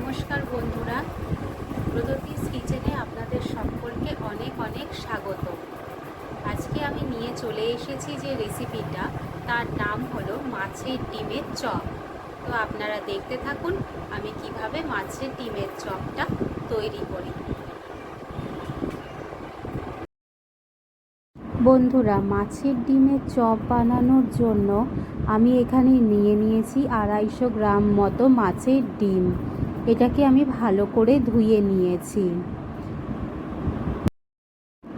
নমস্কার বন্ধুরা। প্রগতিস কিচেনে আপনাদের সকলকে অনেক অনেক স্বাগত। আজকে আমি নিয়ে চলে এসেছি যে রেসিপিটা, তার নাম হলো মাছের ডিমের চপ। তো আপনারা দেখতে থাকুন, আমি কীভাবে মাছের ডিমের চপটা তৈরি করি। বন্ধুরা, মাছের ডিমের চপ বানানোর জন্য আমি এখানে নিয়ে নিয়েছি আড়াইশো গ্রাম মতো মাছের ডিম। এটাকে আমি ভালো করে ধুয়ে নিয়েছি।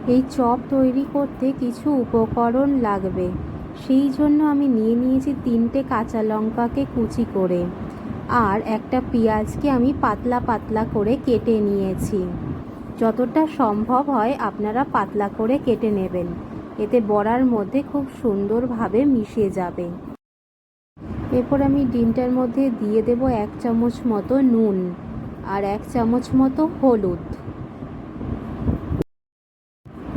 এই চপ তৈরি করতে কিছু উপকরণ লাগবে। সেই জন্য আমি নিয়ে নিয়েছি তিনটে কাঁচা লঙ্কাকে কুচি করে আর একটা পেঁয়াজকে আমি পাতলা পাতলা করে কেটে নিয়েছি। যতটা সম্ভব হয় আপনারা পাতলা করে কেটে নেবেন। এতে বড়ার মধ্যে খুব সুন্দরভাবে মিশে যাবে। এরপর আমি ডিমটার মধ্যে দিয়ে দেব এক চামচ মতো নুন আর এক চামচ মতো হলুদ।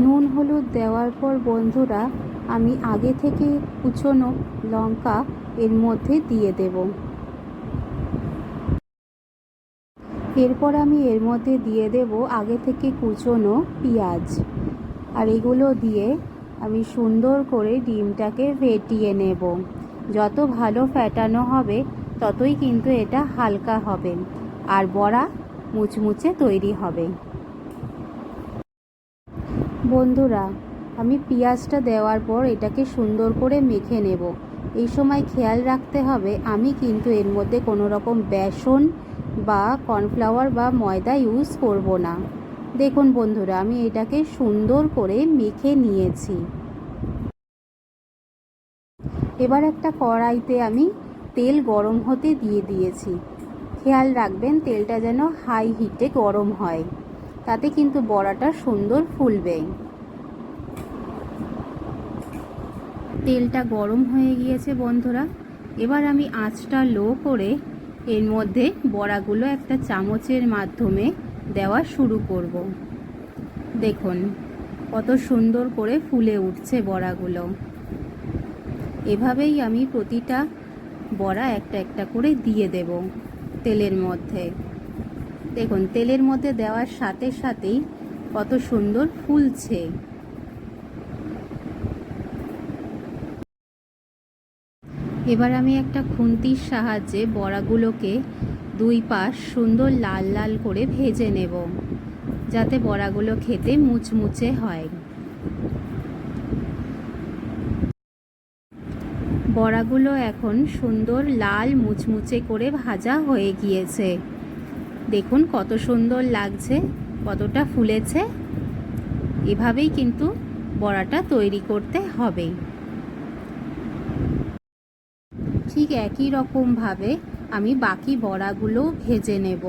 নুন হলুদ দেওয়ার পর বন্ধুরা, আমি আগে থেকে কুচোনো লঙ্কা এর মধ্যে দিয়ে দেব। এরপর আমি এর মধ্যে দিয়ে দেব আগে থেকে কুচোনো পেঁয়াজ। আর এগুলো দিয়ে আমি সুন্দর করে ডিমটাকে ফেটিয়ে নেব। যত ভালো ফ্যাটানো হবে, ততই কিন্তু এটা হালকা হবে আর বড়া মুচমুচে তৈরি হবে। বন্ধুরা, আমি পেঁয়াজটা দেওয়ার পর এটাকে সুন্দর করে মেখে নেব। এই সময় খেয়াল রাখতে হবে, আমি কিন্তু এর মধ্যে কোনো রকম বেসন বা কর্নফ্লাওয়ার বা ময়দা ইউজ করব না। দেখুন বন্ধুরা, আমি এটাকে সুন্দর করে মেখে নিয়েছি। এবার একটা কড়াইতে আমি তেল গরম হতে দিয়ে দিয়েছি। খেয়াল রাখবেন তেলটা যেন হাই হিটে গরম হয়। তাতে কিন্তু বড়াটা সুন্দর ফুলবে। তেলটা গরম হয়ে গিয়েছে বন্ধুরা। এবার আমি আঁচটা লো করে এর মধ্যে বড়াগুলো একটা চামচের মাধ্যমে দেওয়া শুরু করব। দেখুন, কত সুন্দর করে ফুলে উঠছে বড়াগুলো। এভাবেই আমি প্রতিটা বড়া একটা একটা করে দিয়ে দেব তেলের মধ্যে। দেখুন, তেলের মধ্যে দেওয়ার সাথে সাথেই কত সুন্দর ফুলছে। এবার আমি একটা খুন্তির সাহায্যে বড়াগুলোকে দুই পাশ সুন্দর লাল লাল করে ভেজে নেব, যাতে বড়াগুলো খেতে মুচমুচে হয়। বড়াগুলো এখন সুন্দর লাল মুচমুচে করে ভাজা হয়ে গিয়েছে। দেখুন কত সুন্দর লাগছে, কতটা ফুলেছে। এভাবেই কিন্তু বড়াটা তৈরি করতে হবে। ঠিক একই রকমভাবে আমি বাকি বড়াগুলো ভেজে নেব।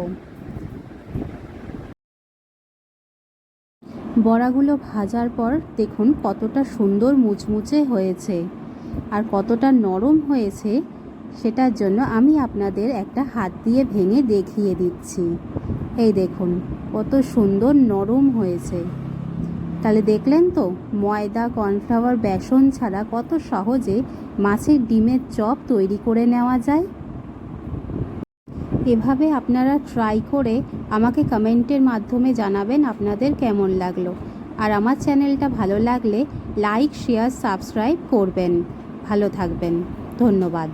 বড়াগুলো ভাজার পর দেখুন কতটা সুন্দর মুচমুচে হয়েছে। আর কতটা নরম হয়েছে সেটার জন্য আমি আপনাদের একটা হাত দিয়ে ভেঙে দেখিয়ে দিচ্ছি। এই দেখুন, কত সুন্দর নরম হয়েছে। তাহলে দেখলেন তো, ময়দা, কর্নফ্লাওয়ার, বেসন ছাড়া কত সহজে মাছের ডিমের চপ তৈরি করে নেওয়া যায়। এভাবে আপনারা ট্রাই করে আমাকে কমেন্টের মাধ্যমে জানাবেন আপনাদের কেমন লাগল। আর আমার চ্যানেলটা ভালো লাগলে লাইক, শেয়ার, সাবস্ক্রাইব করবেন। ভালো থাকবেন। ধন্যবাদ।